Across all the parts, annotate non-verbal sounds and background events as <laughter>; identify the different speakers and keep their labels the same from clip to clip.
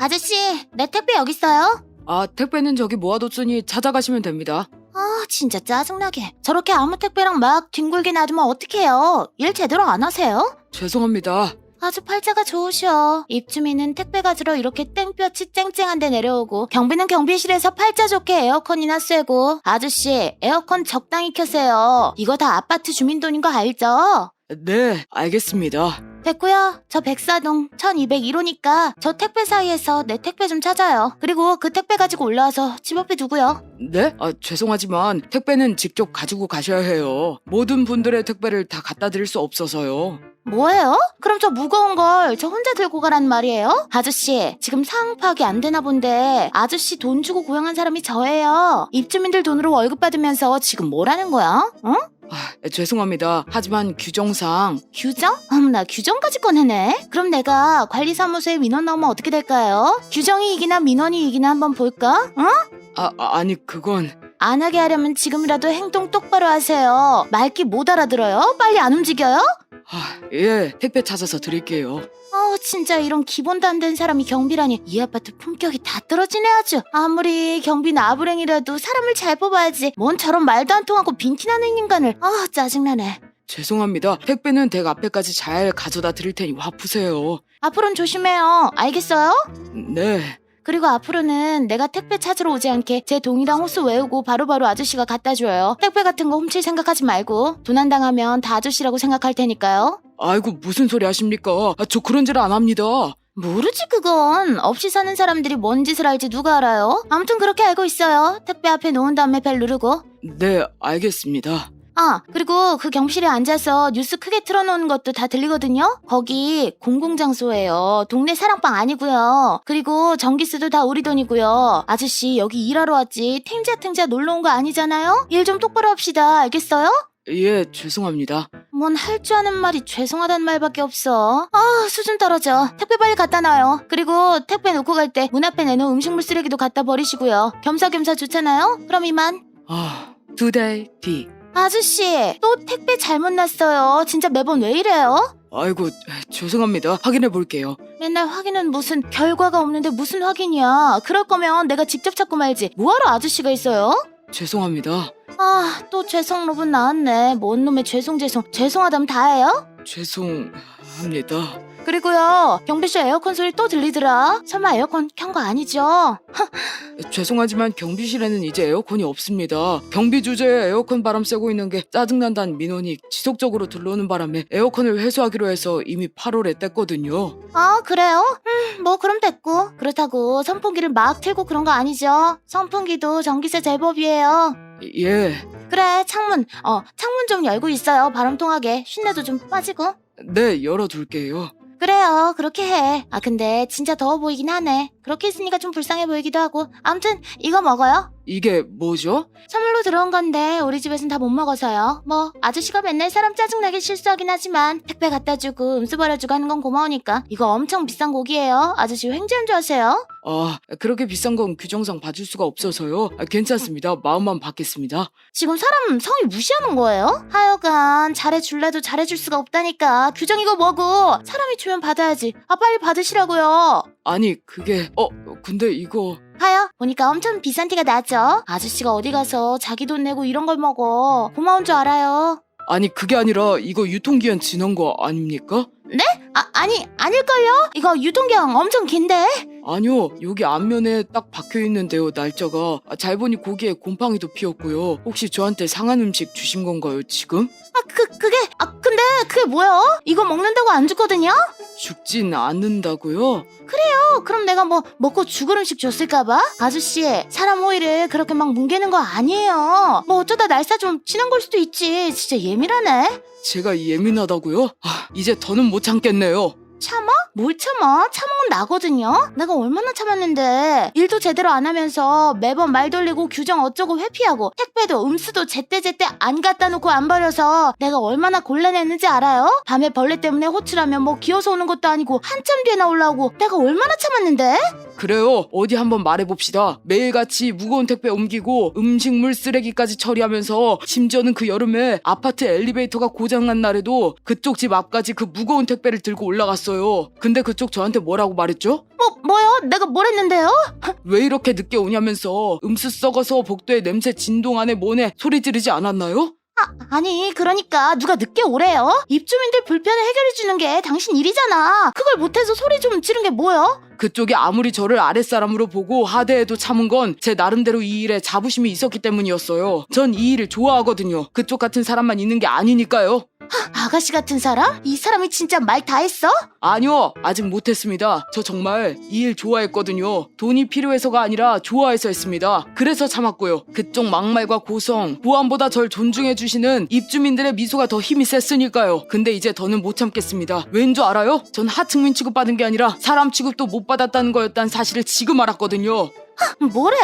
Speaker 1: 아저씨, 내 택배 여기 있어요.
Speaker 2: 아, 택배는 저기 모아뒀으니 찾아가시면 됩니다.
Speaker 1: 아, 진짜 짜증나게. 저렇게 아무 택배랑 막 뒹굴게 놔두면 어떡해요? 일 제대로 안 하세요?
Speaker 2: 죄송합니다.
Speaker 1: 아주 팔자가 좋으셔. 입주민은 택배 가지러 이렇게 땡볕이 쨍쨍한데 내려오고 경비는 경비실에서 팔자 좋게 에어컨이나 쐬고 아저씨 에어컨 적당히 켜세요. 이거 다 아파트 주민 돈인 거 알죠?
Speaker 2: 네, 알겠습니다.
Speaker 1: 됐고요. 저 백사동 1201호니까 저 택배 사이에서 내 택배 좀 찾아요. 그리고 그 택배 가지고 올라와서 집 앞에 두고요.
Speaker 2: 네? 아, 죄송하지만 택배는 직접 가지고 가셔야 해요. 모든 분들의 택배를 다 갖다 드릴 수 없어서요.
Speaker 1: 뭐예요? 그럼 저 무거운 걸 저 혼자 들고 가란 말이에요? 아저씨, 지금 상황 파악이 안 되나 본데 아저씨 돈 주고 고용한 사람이 저예요. 입주민들 돈으로 월급 받으면서 지금 뭐라는 거야? 어?
Speaker 2: 아, 죄송합니다. 하지만 규정상
Speaker 1: 규정? 어머나 규정까지 꺼내네? 그럼 내가 관리사무소에 민원 나오면 어떻게 될까요? 규정이 이기나 민원이 이기나 한번 볼까? 어?
Speaker 2: 아, 아, 아니 그건
Speaker 1: 안 하게 하려면 지금이라도 행동 똑바로 하세요. 말귀 못 알아들어요? 빨리 안 움직여요?
Speaker 2: 아, 예, 택배 찾아서 드릴게요.
Speaker 1: 어 진짜 이런 기본도 안 된 사람이 경비라니 이 아파트 품격이 다 떨어지네 아주 아무리 경비 나부랭이라도 사람을 잘 뽑아야지 뭔 저런 말도 안 통하고 빈티나는 인간을 아 짜증나네
Speaker 2: 죄송합니다. 택배는 댁 앞에까지 잘 가져다 드릴 테니 와 푸세요.
Speaker 1: 앞으로는 조심해요 알겠어요?
Speaker 2: 네.
Speaker 1: 그리고 앞으로는 내가 택배 찾으러 오지 않게 제 동이랑 호수 외우고 바로바로 아저씨가 갖다 줘요 택배 같은 거 훔칠 생각하지 말고 도난 당하면 다 아저씨라고 생각할 테니까요
Speaker 2: 아이고 무슨 소리 하십니까? 아, 저 그런 짓 안 합니다.
Speaker 1: 모르지 그건 없이 사는 사람들이 뭔 짓을 알지 누가 알아요? 아무튼 그렇게 알고 있어요 택배 앞에 놓은 다음에 벨 누르고
Speaker 2: 네, 알겠습니다.
Speaker 1: 아 그리고 그 경실에 앉아서 뉴스 크게 틀어놓은 것도 다 들리거든요 거기 공공장소예요 동네 사랑방 아니고요 그리고 전기세도 다 우리 돈이고요 아저씨 여기 일하러 왔지 탱자탱자 놀러 온 거 아니잖아요 일 좀 똑바로 합시다 알겠어요?
Speaker 2: 예, 죄송합니다.
Speaker 1: 뭔 할 줄 아는 말이 죄송하단 말밖에 없어. 아, 수준 떨어져. 택배 빨리 갖다 놔요. 그리고 택배 놓고 갈 때 문 앞에 내놓은 음식물 쓰레기도 갖다 버리시고요. 겸사겸사 좋잖아요? 그럼 이만.
Speaker 2: 아, 두 달 뒤.
Speaker 1: 아저씨, 또 택배 잘못 났어요. 진짜 매번 왜 이래요?
Speaker 2: 아이고, 죄송합니다. 확인해 볼게요.
Speaker 1: 맨날 확인은 무슨 결과가 없는데 무슨 확인이야. 그럴 거면 내가 직접 찾고 말지. 뭐하러 아저씨가 있어요?
Speaker 2: 죄송합니다.
Speaker 1: 아, 또 죄송 로봇 나왔네. 뭔 놈의 죄송 죄송. 죄송하다면 다 해요?
Speaker 2: 죄송합니다.
Speaker 1: 그리고요, 경비 씨 에어컨 소리 또 들리더라. 설마 에어컨 켠 거 아니죠? <laughs>
Speaker 2: 죄송하지만 경비실에는 이제 에어컨이 없습니다. 경비 주제에 에어컨 바람 쐬고 있는 게 짜증난다는 민원이 지속적으로 들러오는 바람에 에어컨을 회수하기로 해서 이미 8월에 뗐거든요.
Speaker 1: 아, 그래요? 음, 뭐 그럼 됐고. 그렇다고 선풍기를 막 틀고 그런 거 아니죠? 선풍기도 전기세 제법이에요.
Speaker 2: 예.
Speaker 1: 그래, 창문. 어, 창문 좀 열고 있어요. 바람 통하게. 쉰내도 좀 빠지고.
Speaker 2: 네, 열어둘게요.
Speaker 1: 그래요, 그렇게 해. 아, 근데 진짜 더워 보이긴 하네. 그렇게 있으니까 좀 불쌍해 보이기도 하고. 암튼, 이거 먹어요.
Speaker 2: 이게 뭐죠?
Speaker 1: 선물로 들어온 건데 우리 집에선 다 못 먹어서요. 뭐 아저씨가 맨날 사람 짜증나게 실수하긴 하지만 택배 갖다 주고 음수 버려주고 하는 건 고마우니까 이거 엄청 비싼 고기예요. 아저씨 횡재한 줄 아세요?
Speaker 2: 아, 그렇게 비싼 건 규정상 봐줄 수가 없어서요. 아, 괜찮습니다. 마음만 받겠습니다.
Speaker 1: 지금 사람 성이 무시하는 거예요? 하여간 잘해줄래도 잘해줄 수가 없다니까 규정이고 뭐고 사람이 주면 받아야지. 아 빨리 받으시라고요.
Speaker 2: 아니, 그게, 어, 근데 이거,
Speaker 1: 하여 보니까 엄청 비싼 티가 나죠? 아저씨가 어디 가서 자기 돈 내고 이런 걸 먹어. 고마운 줄 알아요.
Speaker 2: 아니, 그게 아니라 이거 유통기한 지난 거 아닙니까?
Speaker 1: 아, 아니, 아닐걸요? 이거 유통기한 엄청 긴데?
Speaker 2: 아니요, 여기 앞면에 딱 박혀 있는데요, 날짜가. 아, 잘 보니 고기에 곰팡이도 피었고요. 혹시 저한테 상한 음식 주신 건가요, 지금?
Speaker 1: 아, 그, 그게, 아, 근데 그게 뭐야? 이거 먹는다고 안 죽거든요?
Speaker 2: 죽진 않는다고요?
Speaker 1: 어, 그럼 내가 뭐 먹고 죽을 음식 줬을까봐? 아저씨, 사람 호의를 그렇게 막 뭉개는 거 아니에요. 뭐 어쩌다 날짜 좀 지난 걸 수도 있지. 진짜 예민하네.
Speaker 2: 제가 예민하다고요? 아, 이제 더는 못 참겠네요.
Speaker 1: 참아? 뭘 참아? 참은 나거든요? 내가 얼마나 참았는데. 일도 제대로 안 하면서 매번 말 돌리고 규정 어쩌고 회피하고 택배도 음수도 제때제때 안 갖다 놓고 안 버려서 내가 얼마나 곤란했는지 알아요? 밤에 벌레 때문에 호출하면 뭐 기어서 오는 것도 아니고 한참 뒤에 나 올라오고 내가 얼마나 참았는데?
Speaker 2: 그래요. 어디 한번 말해봅시다. 매일같이 무거운 택배 옮기고 음식물 쓰레기까지 처리하면서 심지어는 그 여름에 아파트 엘리베이터가 고장난 날에도 그쪽 집 앞까지 그 무거운 택배를 들고 올라갔어요. 근데 그쪽 저한테 뭐라고 말했죠?
Speaker 1: 뭐, 뭐요? 내가 뭘 했는데요?
Speaker 2: 왜 이렇게 늦게 오냐면서 음수 썩어서 복도에 냄새 진동 안에 뭐네 소리 지르지 않았나요?
Speaker 1: 아니, 그러니까 누가 늦게 오래요? 입주민들 불편을 해결해 주는 게 당신 일이잖아. 그걸 못해서 소리 좀 지른 게 뭐요?
Speaker 2: 그쪽이 아무리 저를 아랫사람으로 보고 하대해도 참은 건 제 나름대로 이 일에 자부심이 있었기 때문이었어요. 전 이 일을 좋아하거든요. 그쪽 같은 사람만 있는 게 아니니까요.
Speaker 1: 아가씨 같은 사람? 이 사람이 진짜 말 다 했어?
Speaker 2: 아니요, 아직 못했습니다. 저 정말 이 일 좋아했거든요. 돈이 필요해서가 아니라 좋아해서 했습니다. 그래서 참았고요. 그쪽 막말과 고성, 보안보다 절 존중해주시는 입주민들의 미소가 더 힘이 셌으니까요. 근데 이제 더는 못 참겠습니다. 왠 줄 알아요? 전 하층민 취급받은 게 아니라 사람 취급도 못 받았다는 거였다는 사실을 지금 알았거든요.
Speaker 1: 뭐래?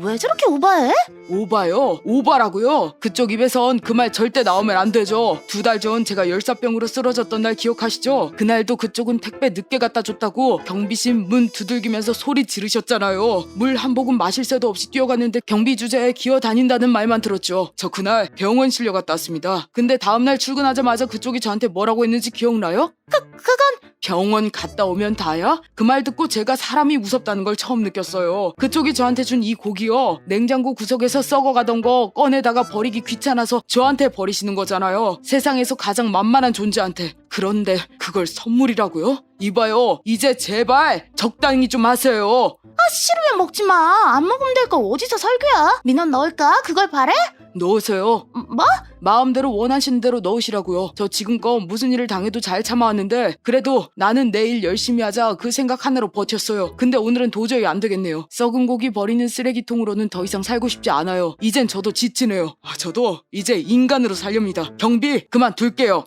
Speaker 1: 왜 저렇게 오바해?
Speaker 2: 오바요? 오바라고요? 그쪽 입에선 그 말 절대 나오면 안 되죠. 두 달 전 제가 열사병으로 쓰러졌던 날 기억하시죠? 그날도 그쪽은 택배 늦게 갖다 줬다고 경비실 문 두들기면서 소리 지르셨잖아요. 물 한 모금 마실 새도 없이 뛰어갔는데 경비 주제에 기어 다닌다는 말만 들었죠. 저 그날 병원 실려 갔다 왔습니다. 근데 다음날 출근하자마자 그쪽이 저한테 뭐라고 했는지 기억나요?
Speaker 1: 그건
Speaker 2: 병원 갔다 오면 다야? 그 말 듣고 제가 사람이 무섭다는 걸 처음 느꼈어요. 그 쪽이 저한테 준 이 고기요. 냉장고 구석에서 썩어가던 거 꺼내다가 버리기 귀찮아서 저한테 버리시는 거잖아요. 세상에서 가장 만만한 존재한테. 그런데 그걸 선물이라고요? 이봐요. 이제 제발 적당히 좀 하세요.
Speaker 1: 아 싫으면 먹지 마. 안 먹으면 될 거 어디서 설교야? 민원 넣을까? 그걸 바래?
Speaker 2: 넣으세요.
Speaker 1: 뭐?
Speaker 2: 마음대로 원하시는 대로 넣으시라고요. 저 지금껏 무슨 일을 당해도 잘 참아왔는데 그래도 나는 내일 열심히 하자 그 생각 하나로 버텼어요. 근데 오늘은 도저히 안 되겠네요. 썩은 고기 버리는 쓰레기통으로는 더 이상 살고 싶지 않아요. 이젠 저도 지치네요. 아, 저도 이제 인간으로 살렵니다. 경비 그만 둘게요.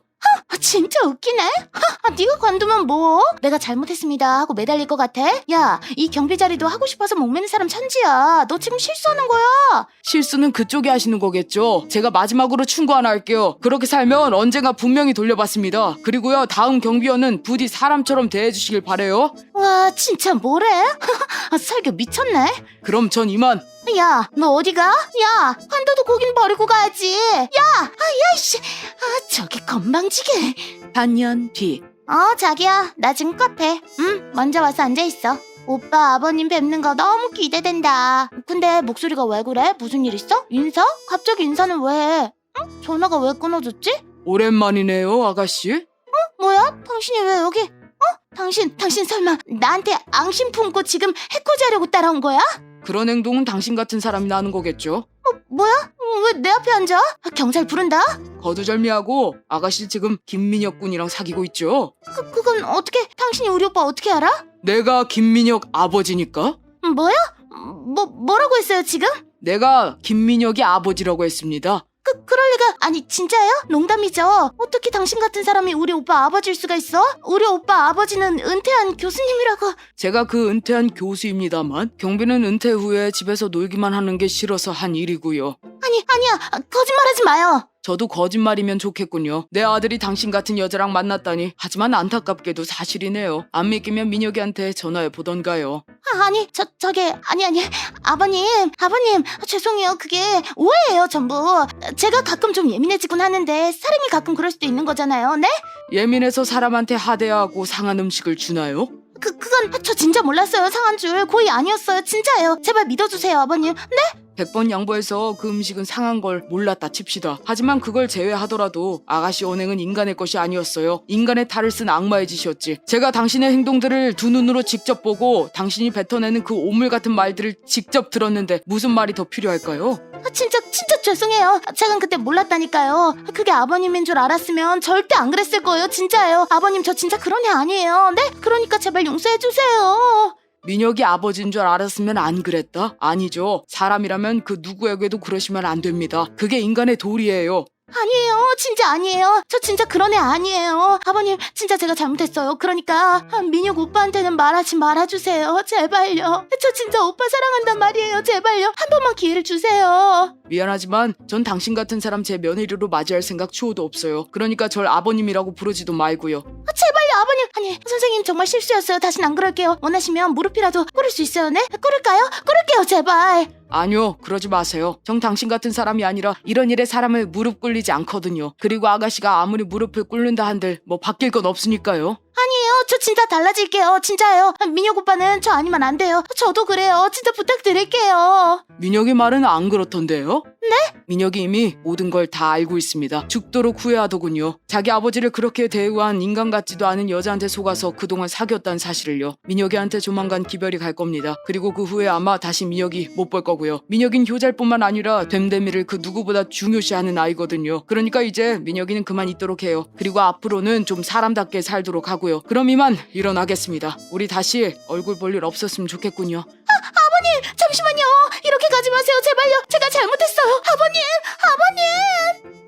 Speaker 1: 아, 진짜 웃기네. 아, 네가 관두면 뭐? 내가 잘못했습니다 하고 매달릴 것 같아? 야, 이 경비 자리도 하고 싶어서 목매는 사람 천지야. 너 지금 실수하는 거야.
Speaker 2: 실수는 그쪽이 하시는 거겠죠. 제가 마지막으로 충고 하나 할게요. 그렇게 살면 언젠가 분명히 돌려받습니다. 그리고요 다음 경비원은 부디 사람처럼 대해주시길 바래요.
Speaker 1: 와, 진짜 뭐래? <laughs> 아, 설교 미쳤네.
Speaker 2: 그럼 전 이만.
Speaker 1: 야, 너 어디 가? 야, 관둬도 고긴 버리고 가야지. 야, 아, 야, 씨. 아, 저기 건방지게.
Speaker 2: 반년 뒤.
Speaker 1: 어, 자기야, 나 지금 카페. 응, 먼저 와서 앉아 있어. 오빠 아버님 뵙는 거 너무 기대된다. 근데 목소리가 왜 그래? 무슨 일 있어? 인사? 갑자기 인사는 왜 해? 응? 전화가 왜 끊어졌지?
Speaker 2: 오랜만이네요, 아가씨.
Speaker 1: 뭐야? 당신이 왜 여기? 어? 당신, 당신 설마 나한테 앙심 품고 지금 해코지하려고 따라온 거야?
Speaker 2: 그런 행동은 당신 같은 사람이 나는 거겠죠.
Speaker 1: 뭐야? 왜 내 앞에 앉아? 아, 경찰 부른다?
Speaker 2: 거두절미하고 아가씨 지금 김민혁 군이랑 사귀고 있죠.
Speaker 1: 그, 그건 어떻게, 당신이 우리 오빠 어떻게 알아?
Speaker 2: 내가 김민혁 아버지니까.
Speaker 1: 뭐야? 뭐, 뭐라고 했어요, 지금?
Speaker 2: 내가 김민혁의 아버지라고 했습니다.
Speaker 1: 그, 그럴 리가, 아니, 진짜예요? 농담이죠? 어떻게 당신 같은 사람이 우리 오빠 아버지일 수가 있어? 우리 오빠 아버지는 은퇴한 교수님이라고.
Speaker 2: 제가 그 은퇴한 교수입니다만 경비는 은퇴 후에 집에서 놀기만 하는 게 싫어서 한 일이고요.
Speaker 1: 아니, 아니야. 아, 거짓말하지 마요.
Speaker 2: 저도 거짓말이면 좋겠군요. 내 아들이 당신 같은 여자랑 만났다니. 하지만 안타깝게도 사실이네요. 안 믿기면 민혁이한테 전화해 보던가요.
Speaker 1: 아, 아니, 저, 저기, 아니, 아니. 아버님, 아버님, 아, 죄송해요. 그게 오해예요, 전부. 제가 가끔 좀 예민해지곤 하는데, 사람이 가끔 그럴 수도 있는 거잖아요, 네?
Speaker 2: 예민해서 사람한테 하대하고 상한 음식을 주나요?
Speaker 1: 그, 그건 저 진짜 몰랐어요, 상한 줄. 고의 아니었어요, 진짜예요. 제발 믿어주세요, 아버님.
Speaker 2: 100번 양보해서 그 음식은 상한 걸 몰랐다 칩시다. 하지만 그걸 제외하더라도 아가씨 언행은 인간의 것이 아니었어요. 인간의 탈을 쓴 악마의 짓이었지. 제가 당신의 행동들을 두 눈으로 직접 보고 당신이 뱉어내는 그 오물 같은 말들을 직접 들었는데 무슨 말이 더 필요할까요?
Speaker 1: 아, 진짜, 진짜 죄송해요. 제가 그때 몰랐다니까요. 그게 아버님인 줄 알았으면 절대 안 그랬을 거예요, 진짜예요. 아버님, 저 진짜 그런 애 아니에요. 네? 그러니까 제발 용서해 주세요.
Speaker 2: 민혁이 아버지인 줄 알았으면 안 그랬다? 아니죠. 사람이라면 그 누구에게도 그러시면 안 됩니다. 그게 인간의 도리예요.
Speaker 1: 아니에요. 진짜 아니에요. 저 진짜 그런 애 아니에요. 아버님, 진짜 제가 잘못했어요. 그러니까 아, 민혁 오빠한테는 말하지 말아주세요. 제발요. 저 진짜 오빠 사랑한단 말이에요. 제발요. 한 번만 기회를 주세요.
Speaker 2: 미안하지만 전 당신 같은 사람 제 며느리로 맞이할 생각 추호도 없어요. 그러니까 절 아버님이라고 부르지도 말고요.
Speaker 1: 아, 제발요. 아버님 아니 선생님 정말 실수였어요 다신 안 그럴게요 원하시면 무릎이라도 꿇을 수 있어요 네? 꿇을까요? 꿇을게요 제발
Speaker 2: 아니요, 그러지 마세요. 정 당신 같은 사람이 아니라 이런 일에 사람을 무릎 꿇리지 않거든요. 그리고 아가씨가 아무리 무릎을 꿇는다 한들 뭐 바뀔 건 없으니까요.
Speaker 1: 아니에요. 저 진짜 달라질게요. 진짜예요. 민혁 오빠는 저 아니면 안 돼요. 저도 그래요. 진짜 부탁드릴게요.
Speaker 2: 민혁이 말은 안 그렇던데요? 네? 민혁이 이미 모든 걸 다 알고 있습니다. 죽도록 후회하더군요. 자기 아버지를 그렇게 대우한 인간 같지도 않은 여자한테 속아서 그동안 사귀었다는 사실을요. 민혁이한테 조만간 기별이 갈 겁니다. 그리고 그 후에 아마 다시 민혁이 못 볼 거고요. 민혁인 효잘뿐만 아니라 됨됨이를 그 누구보다 중요시하는 아이거든요. 그러니까 이제 민혁이는 그만 있도록 해요. 그리고 앞으로는 좀 사람답게 살도록 하고요. 그럼 이만 일어나겠습니다. 우리 다시 얼굴 볼 일 없었으면 좋겠군요.
Speaker 1: 잠시만요. 이렇게 가지 마세요. 제발요. 제가 잘못했어요. 아버님 아버님